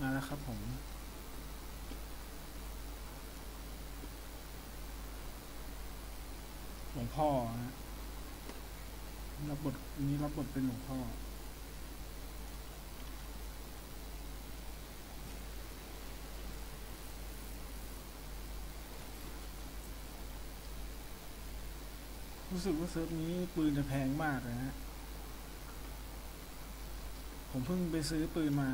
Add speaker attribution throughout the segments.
Speaker 1: มาแล้วครับผมหลวงพ่อฮะรับบทอันนี้รับบทเป็นหลวงพ่อ รู้สึกว่าเซิร์ฟนี้ปืนจะแพงมากเลยฮะ ผมเพิ่งไปซื้อปืนมา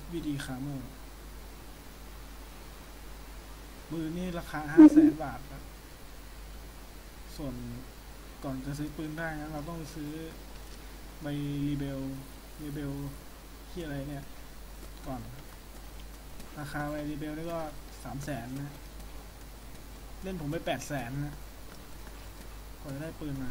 Speaker 1: SBD c a m e r ปืนนี่ราคาห้าแสนบาทครับ ส่วนก่อนจะซื้อปืนได้นะเราต้องซื้อใบรีเบลรีเบลที่อะไรเนี่ย ก่อน ราคาใบรีเบลนี่ก็สามแสนนะ เล่นผมไปแปดแสนนะกว่าจะได้ปืนมา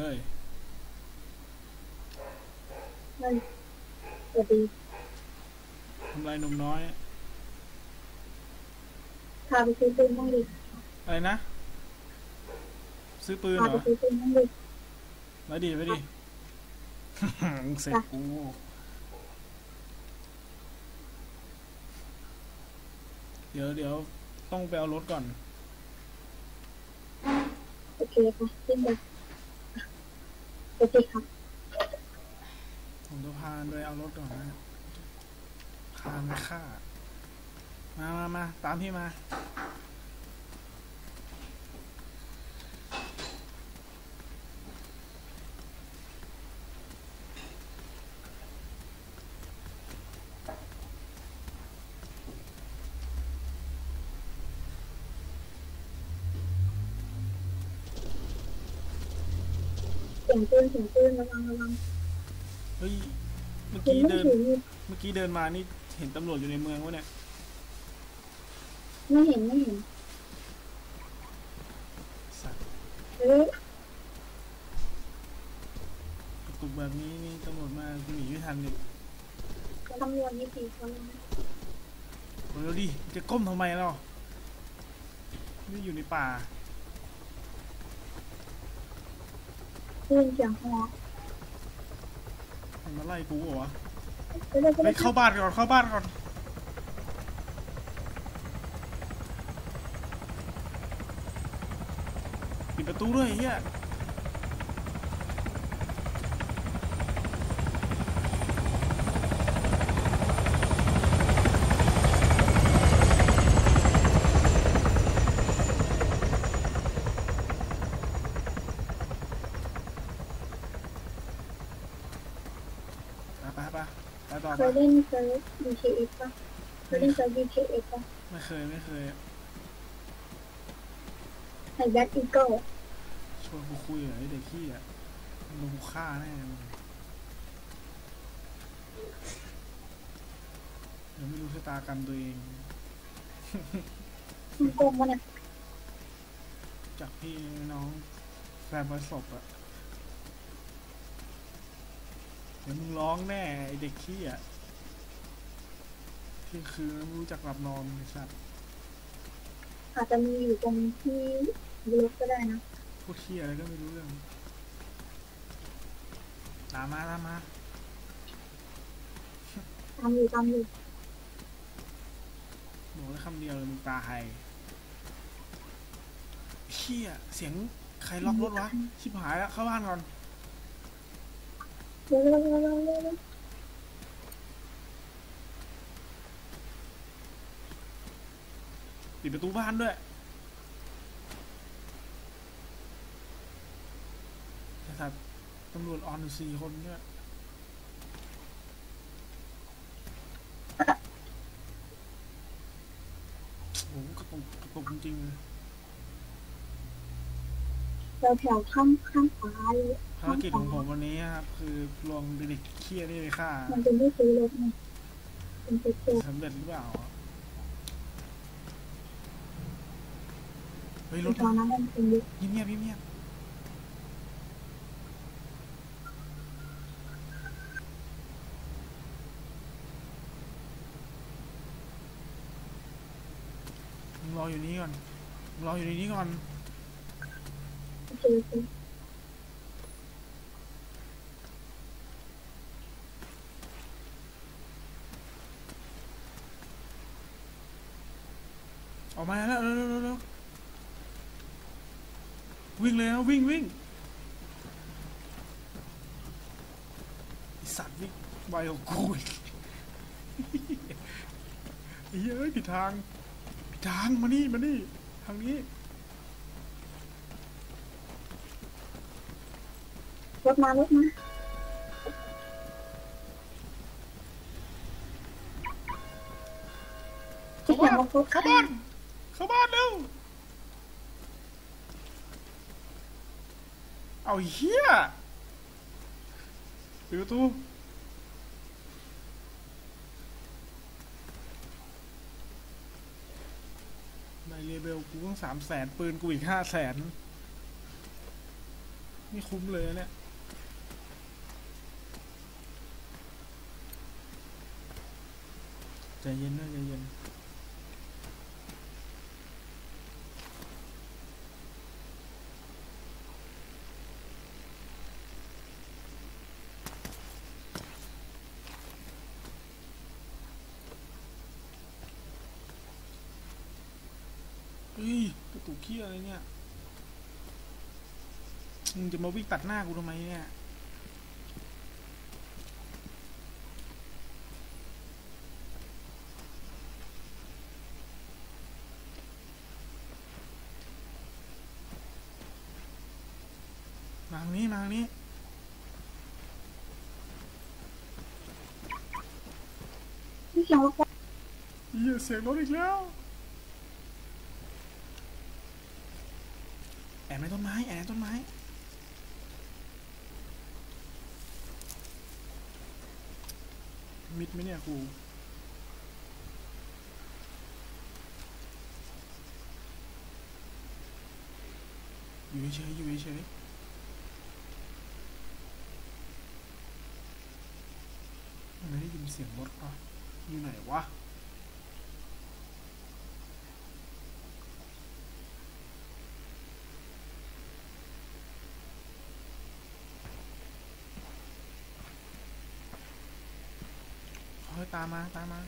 Speaker 1: ฮ้ย
Speaker 2: เฮ้ยสวัสดี
Speaker 1: ทำไรหนุ่มน้อย
Speaker 2: พาไปซื้อปืนบ้างดิ
Speaker 1: อะไรนะ ซื้อปืน
Speaker 2: พา
Speaker 1: เหร
Speaker 2: ไป
Speaker 1: อ
Speaker 2: ซื้อปืนบ้างดิ
Speaker 1: มาดิมาดิ มึงเสร็จกูเดี๋ยวเดี๋ยวต้องไปเอารถก่อน
Speaker 2: โอเคค่ะขึ้นเลย โอเคครับ
Speaker 1: ผมจะพาโดยเอารถก่อนนะพาไม่ฆ่า มามามาตามพี่มา
Speaker 2: สียงปืนเสียงปืนระวังระวัง
Speaker 1: เฮ้ยเมื่อ
Speaker 2: คุณ
Speaker 1: กี้
Speaker 2: ไม่
Speaker 1: เดิน
Speaker 2: ถือ
Speaker 1: เมื่อกี้เดินมานี่เห็นตำรวจอยู่ในเมืองวะเนี่ย
Speaker 2: ไม่เห็นไม่เห็น
Speaker 1: สัตว์
Speaker 2: เฮ้ย
Speaker 1: กระตุกแบบนี้นี่ตำรวจมากูหนีไม่ทันเนี่ย
Speaker 2: ตำรวจนี่สี่คนแล้วนะ
Speaker 1: เร็วดิจะก้มทำไมเรานี่อยู่ในป่า
Speaker 2: ปืนเสียงฮอ
Speaker 1: มันมาไล่กูเหรอวะ
Speaker 2: ไปเลยไปเล
Speaker 1: ไป
Speaker 2: ย
Speaker 1: เข้าบ้านก่อนเข้าบ้านก่อนปิดประตูด้วยไอ้เฮีย ไปไปไปไปต่อ
Speaker 2: เค
Speaker 1: ไป
Speaker 2: ยเล่นเซิร์ฟ BTS ป่ะเคยเล่นเซิร์ฟ BTS ป่ะ
Speaker 1: ไม่เคยไม่เคย
Speaker 2: ไอ้แบ็คอีเกิล
Speaker 1: ชวนกูคุยเหรอไอเด็กขี้อะมันโดนกูฆ่าแน่เลยเดี๋ยวไม่รู้ชะตากรรมตัวเอง
Speaker 2: มันโกงวะเนี่ย
Speaker 1: จากพี่น้องแฟนประสบอะเดี๋ยวมึงร้องแน่ไอเด็กขี้อะ เที่ยงคืนแล้วไม่รู้จักหลับนอนไอ้สัตว์
Speaker 2: อาจจะมีอยู่ตรงที่ยูโรก็ได้นะ
Speaker 1: พูดเที่ยอะไรก็ไม่รู้เรื่อง ตามมาตามมา
Speaker 2: ตามอยู่ตามอยู่
Speaker 1: บอกได้คำเดียวเลยมึงตาไฮเชี่ยเสียงใครล็อกรถวะ ชิบหายแล้วเข้าบ้านก่อน
Speaker 2: เร็วเร็วเร็วเร็วเร็วเร็ว
Speaker 1: ปิดประตูบ้านด้วยแต่สัตว์ตำรวจออนอยู่สี่คนเนี่ยโอ้โหกระตุกกระตุกจริงๆเลย
Speaker 2: แถวแถวๆข้างข้างขวาเลย
Speaker 1: ภารกิจของผมวันนี้ครับ คือลวงเด็กเคี้ยนี่ไปฆ่า
Speaker 2: มันจะไม่ซื้อรถไงเป็นเจ็ด
Speaker 1: สำเร็จหรือเปล่าอะ เฮ้ยรถ
Speaker 2: ตอนนั้นมันเป็นเยอะ
Speaker 1: เงียบเงียบๆมึงรออยู่นี้ก่อนมึงรออยู่ในนี้ก่อน
Speaker 2: อ
Speaker 1: อกมาแล้วเร็วเร็ วเร็ววิ่งเลยนะวิ่งวิ่งไอสัตว์วิ่งไวกว่ากูอีกไอ้เหี้ยเอ้ยผิดทางผิดทางมานี่มานี่ทางนี้
Speaker 2: รถมารถมาที่
Speaker 1: เข้า
Speaker 2: เสีย
Speaker 1: บ้างน
Speaker 2: รถ
Speaker 1: เข้าบ้านเข้าบ้านเร็ว เอาเหี้ยปิดประตูในเรเบลกูต้องสามแสนปืนกูอีกห้าแสนไม่คุ้มเลยเนี่ยใจเย็นนะใจเย็น เฮ้ย กระตุกเขี้ยอะไรเนี่ยมึงจะมาวิ่งตัดหน้ากูทำไมเนี่ยมาทางนี้มาทางนี้
Speaker 2: ที่เสียงรถ
Speaker 1: เหี้ยเสียงรถอีกแล้ว แอบในต้นไม้แอบในต้นไม้มิดไหมเนี่ยกูอยู่เฉยอยู่เฉยไม่ได้ยินเสียงรถอะอยู่ไหนวะ ตามมาตามมา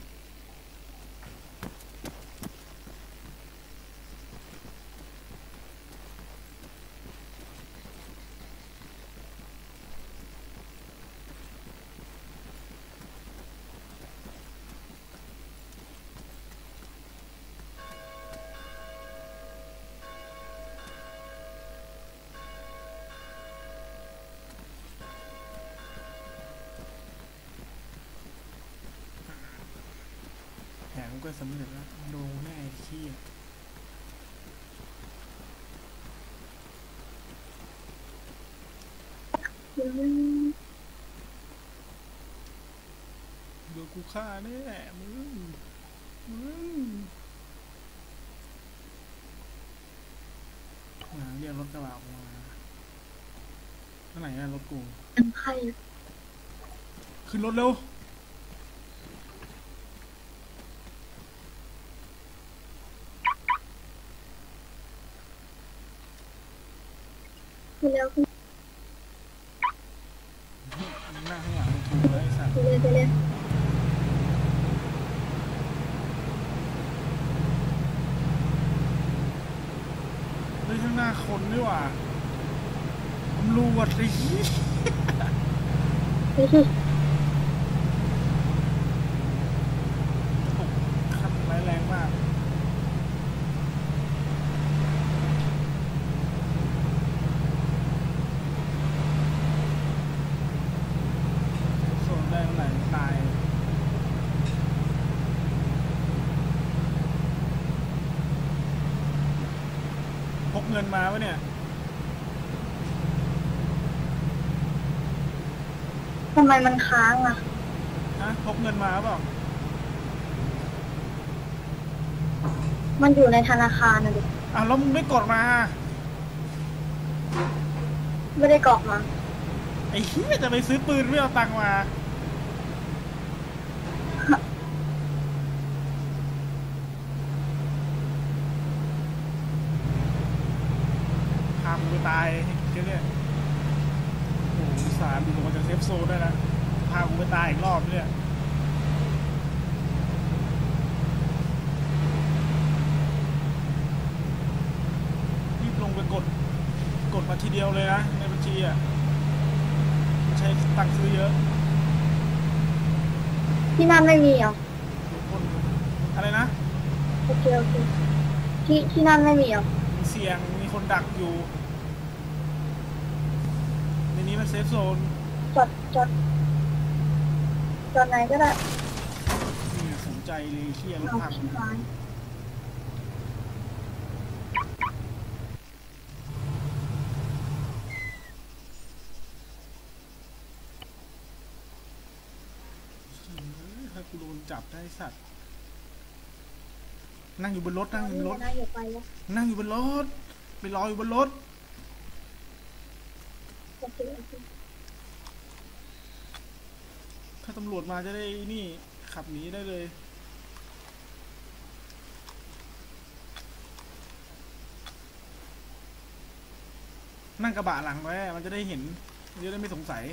Speaker 1: กูก็สำเร็จแล้วโดนแน่ไอ้ขี้ย
Speaker 2: คือ
Speaker 1: โดนกูฆ่าแน่มึง มึงมาเรียกรถกระบะออกมาเมื่อไหร่อะรถกู
Speaker 2: เป็นไข้
Speaker 1: ขึ้นรถเร็ว
Speaker 2: แล้วคือ
Speaker 1: หน้าข้างหลังมึงถูกเลยไอ้สัตว์
Speaker 2: คือเลยไปเลย
Speaker 1: เฮ้ยข้างหน้าคนด้วยว่ะตำรวจไอ้ขี้ย กเงินมาวะเนี่ย
Speaker 2: ทำไมมันค้างอะ
Speaker 1: ฮะพกเงินมาเปล่า
Speaker 2: มันอยู่ในธนาคารนะดิ
Speaker 1: อะแล้วมึงไม่กดมา
Speaker 2: ไม่ได้กรอกมา
Speaker 1: ไอ้เหี้ยจะไปซื้อปืนไม่เอาตังค์มาามึงไปตายแค่เนี้ยโอ้โหสารดูมันจะเซฟโซนได้นะพากูไปตายอีกรอบเนี่ยรีบลงไปกด กดมาทีเดียวเลยนะ ในบัญชีอะใช้ตังค์ซื้อเยอะ
Speaker 2: ที่นั่นไม่มีเหรอ
Speaker 1: ทุกคนอะไรนะ
Speaker 2: โอเคโอเคที่ที่นั่นไม่มีเหรอ
Speaker 1: มีเสียงมีคนดักอยู่ ในนี้มันเซฟโซน
Speaker 2: จอดจอดจอดไหนก็ได้
Speaker 1: นี่สนใจเลยเชี่ยรถ
Speaker 2: เอา
Speaker 1: พัง
Speaker 2: ชิบหาย
Speaker 1: ถ้ากูโดนจับได้สัตว์ นั่งอยู่บนรถนั่งอยู่บนรถ
Speaker 2: นะอย่าไปวะ
Speaker 1: นั่งอยู่บนรถไปรออยู่บนรถ
Speaker 2: โอเคโอเค
Speaker 1: ถ้าตำรวจมาจะได้นี่ขับหนีได้เลย นั่งกระบะหลังไว้มันจะได้เห็นมันจะได้ไม่สงสัย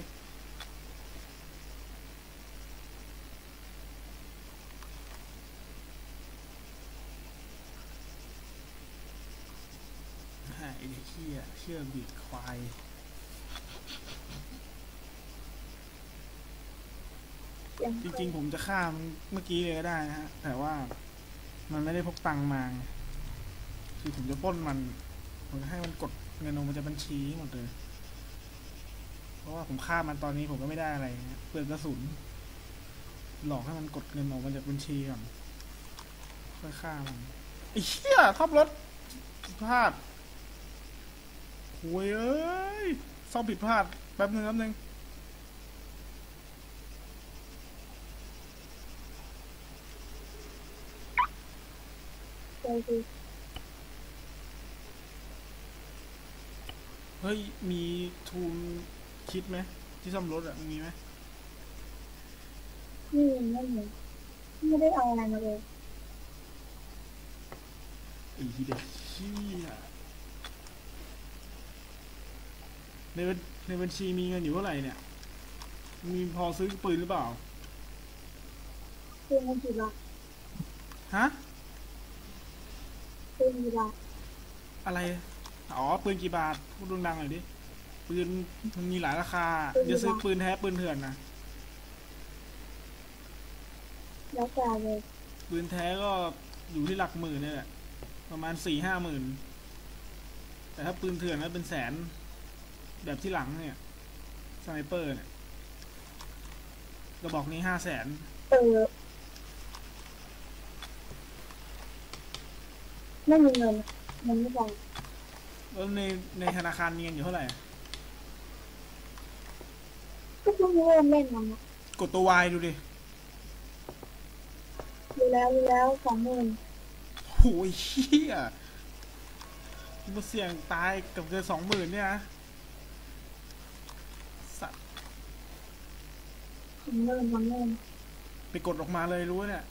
Speaker 1: อ่าไอ้เด็กเชี่ยเชื่อบิดควาย
Speaker 2: เสียง
Speaker 1: จริง ๆ ผมจะฆ่ามันเมื่อกี้เลยก็ได้นะฮะ แต่ว่ามันไม่ได้พกตังค์มาคือผมจะปล้นมัน ผมจะให้มันกดเงินลงมาจากบัญชีหมดเลย เพราะว่าผมฆ่ามันตอนนี้ผมก็ไม่ได้อะไรนะเปลืองกระสุน หลอกให้มันกดเงินออกมาจากบัญชีก่อนค่อยฆ่ามันไอ้เหี้ยทับรถผิดพลาดโวยเอ้ยซ่อมผิดพลาดแป๊บนึงแป๊บนึง
Speaker 2: เค
Speaker 1: เฮ้ย มีทูลคิดไหมที่ซ่อมรถอะมีไหม
Speaker 2: นี่ไม่มีไม่ได้เอาอะไรมาเลย
Speaker 1: ไอ้เด็กเชี่ยในบัญในบัญชีมีเงินอยู่เท่าไหร่เนี่ย มีพอซื้อปืนหรือเปล่า
Speaker 2: คืนมันกี่บาท
Speaker 1: ฮะ
Speaker 2: คืนกี่บาท
Speaker 1: อะไร อ๋อ ปืนกี่บาท พูดดังๆหน่อยดิ ปืนมันมีหลายราคาจะซื้อปืนแท้ปืนเถื่อนนะ
Speaker 2: แล้วแต่เลย
Speaker 1: ปืนแท้ก็อยู่ที่หลักหมื่นเนี่ยแหละ ประมาณสี่ห้าหมื่น แต่ถ้าปืนเถื่อนก็เป็นแสน แบบที่หลังเนี่ย สไนเปอร์เนี่ยกระบอกนี้ห้าแสน
Speaker 2: เออ ไม่มีเงินเงินไม่พอ
Speaker 1: แล้วในในธนาคารมีเงินอยู่เท่าไหร่
Speaker 2: ก็เพิ่งเริ่มเล่นมันนะ
Speaker 1: กดตัววายดูดิ
Speaker 2: ดูแล้วดูแล้วสองหมื่น
Speaker 1: โอ้ยเชี่ยมาเสี่ยงตายกับเกินสองหมื่นเนี่ยนะสัตว์
Speaker 2: สองหมื่นสองหมื่น
Speaker 1: ไปกดออกมาเลยรู้เนี่ย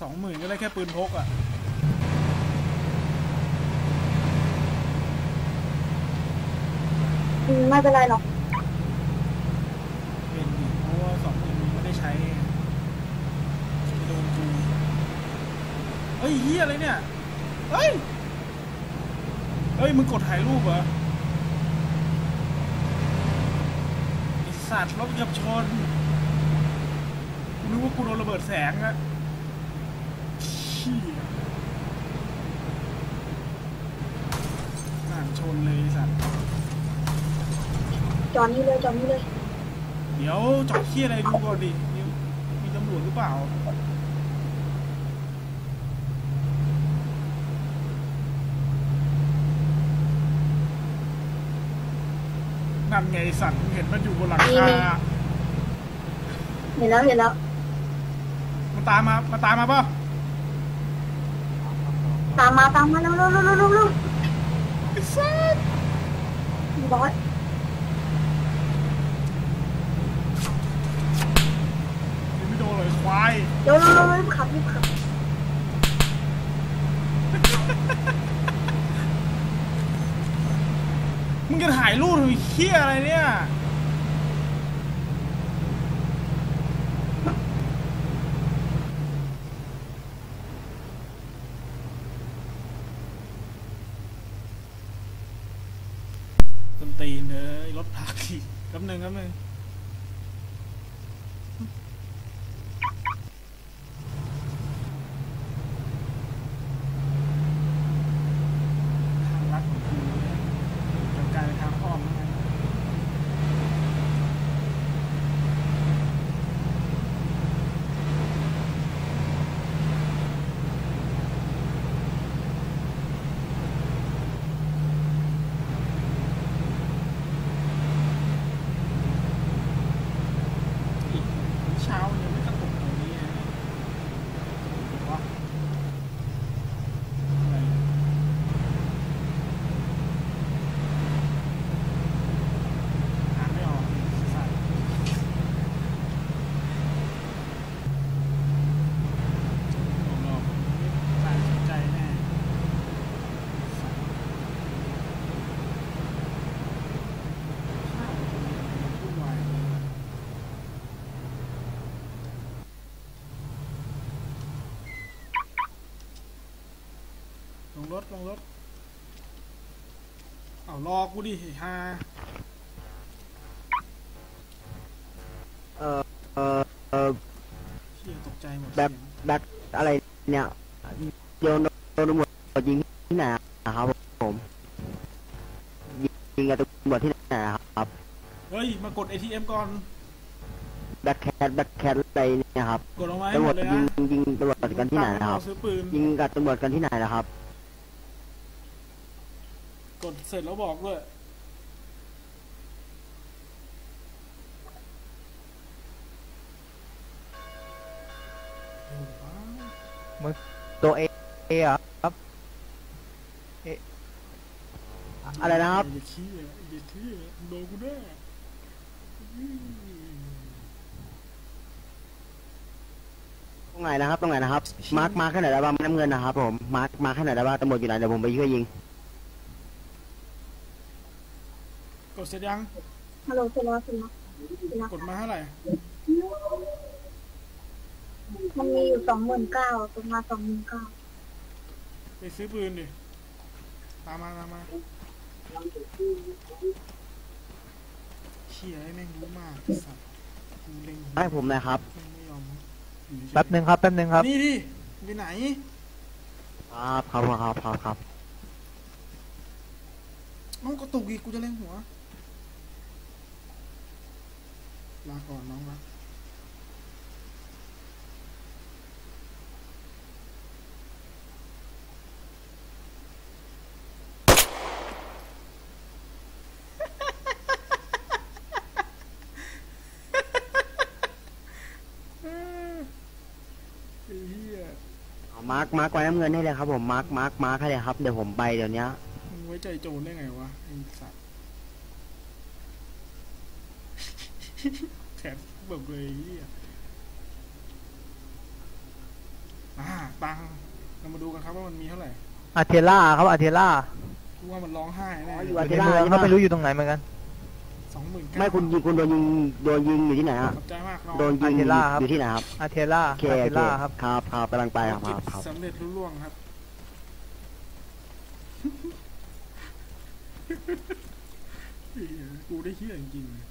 Speaker 1: สองหมื่นก็ได้แค่ปืนพกอะ่ะ
Speaker 2: อืมไม่เป็นไรหรอก
Speaker 1: เป็นดิเพราะว่าสองหมื่นนี้ไม่ได้ใช้ไงจะโดนกูเฮ้ยเฮียอะไรเนี่ยเฮ้ยเฮ้ยมึงกดถ่ายรูปเหรอไอสัตว์รถเกือบชนกูนึกว่ากูโดนระเบิดแสงอะี้นังชนเลยสัตว์
Speaker 2: จอดนี่เลยจอดนี่เลย
Speaker 1: เดี๋ยวจอดขี้อะไรดูก่อนดิมีมีตำรวจหรือเปล่านั่นไงสัตว์เห็นมันอยู่บนหลังคา
Speaker 2: เห็นแล้วเห็นแล้ว
Speaker 1: มาตามมา มาตามมาป่ะ
Speaker 2: ตามมาตามมาเร็วเร็วเร็วเร็วเร็วเร็ว
Speaker 1: ไอ้สัตว์
Speaker 2: บอส
Speaker 1: ยังไม่โดนเลยควาย
Speaker 2: เร็วเร็วเร็วรีบขับรีบขับ
Speaker 1: มึงจะถ่ายรูปทำไมเคี้ยอะไรเนี่ย ต้นตีนเลยรถพักอีกกำหนึ่งกำหนึ่งทางลัดของกูเนี่ยจะกลายเป็นทางอ้อมแล้วไงอีกเช้ายังไม่กระตุกตรงนี้เลยนะวะอะไร อ่านไม่ออกสัตว์บอกเราไม่สนใจแน่สัตว์ข้าวมันวุ่นวายลง รถลงรถ เอารอกูดิไอ้ฮา
Speaker 3: เออเออเออ
Speaker 1: เชี่ยตกใจหมด
Speaker 3: แบบ
Speaker 1: เสียง
Speaker 3: แบบอะไรเนี่ยโยนโดนตำรวจยิงที่ไหนอะครับผมยิงยิงกับตำรวจที่ไหนอะครับ
Speaker 1: เฮ้ยมากด ATM ก่อน
Speaker 3: แบ็คแคทแบ็คแคทอะไรเนี่ยครับ
Speaker 1: กดออกมาให้
Speaker 3: ตำร
Speaker 1: หม
Speaker 3: วจ
Speaker 1: ดเลย
Speaker 3: ยิ
Speaker 1: นะ
Speaker 3: งยิงตำรวจกันที่ไหนนะครับ
Speaker 1: ซื้อปืน
Speaker 3: ยิงกับตำรวจกันที่ไหนนะครับ
Speaker 1: กดเสร็จแล้วบอกด้วย
Speaker 3: ตัวเอเอครับเออะไรนะครับ
Speaker 1: อย่าขี้อะอย่าขี้อะโดนกูแน่อืม
Speaker 3: ตรงไหนนะครับตรงไหนนะครับ มาร์คมาร์คแค่ไหนได้บ้างน้ำเงินนะครับผมมาร์คมาร์คแค่ไหนได้บ้างตำรวจอยู่ไหนเดี๋ยวผมไปช่วยยิง
Speaker 1: ก ดเสร็จยัง
Speaker 2: ฮัลโหลเสร็จแล้วเสร็จแล้วเสร็จแล้ว
Speaker 1: กดมาเท่าไหร่
Speaker 2: มันมีอยู่สองหมื่นเก้าประมาณสองหมื่นเก้า
Speaker 1: ไปซื้อปืนดิ ตามมาตามมาเชี่ยไอ้แม่งรู้มากไอ้สัตว์กูเล็ง
Speaker 3: ให้ผมหนะครับ
Speaker 1: แม่งไม่ยอมอยู่เฉยๆ
Speaker 4: แป๊บหนึ่งครับ แป๊บหนึ่งครับ
Speaker 1: นี่ดิไปไหน
Speaker 3: ครับครับครับครับครับ
Speaker 1: น้องกระตุกอีกกูจะเล่งหัว ลาก่อนน้องรักไอ้เหี้ย
Speaker 3: มาร์คมาร์คไว้น้ำเงินให้เลยครับผมมาร์คมาร์คมาร์คให้เลยครับเดี๋ยวผมไปเดี๋ยวนี้
Speaker 1: มึงไว้ใจโจรได้ไงวะไอ้สัตว์ แถม แบบเลยไอ้เหี้ยอ่าตังค์เรามาดูกันครับว่ามันมีเท่าไหร่
Speaker 4: อาเทล่าครับอาเทล่า
Speaker 1: กูว่ามันร้องไห้แน่
Speaker 3: อ
Speaker 4: อยู่ยู่ในเมืองเขาไม่รู้อยู่ตรงไหนเหมือนกัน
Speaker 1: สองหมื่น
Speaker 3: ไม่คุณยิงคุณโดนยิงโดนยิงอยู่ที่ไหนฮะ
Speaker 1: ขอบใจมากน้อง
Speaker 3: โดนยิง
Speaker 4: อาเทล่าครับ
Speaker 3: อยู่ที่ไหนครับ
Speaker 4: อาเทล่า
Speaker 3: โอเค
Speaker 4: อา
Speaker 3: โอ
Speaker 4: เท
Speaker 3: เค
Speaker 4: ล่าครับ
Speaker 3: ครับครับกำลังไปครับครับครับ
Speaker 1: สำเร็จรุ่ล่วงครับเหี้ยกูได้เฮี้ยจริงๆเลย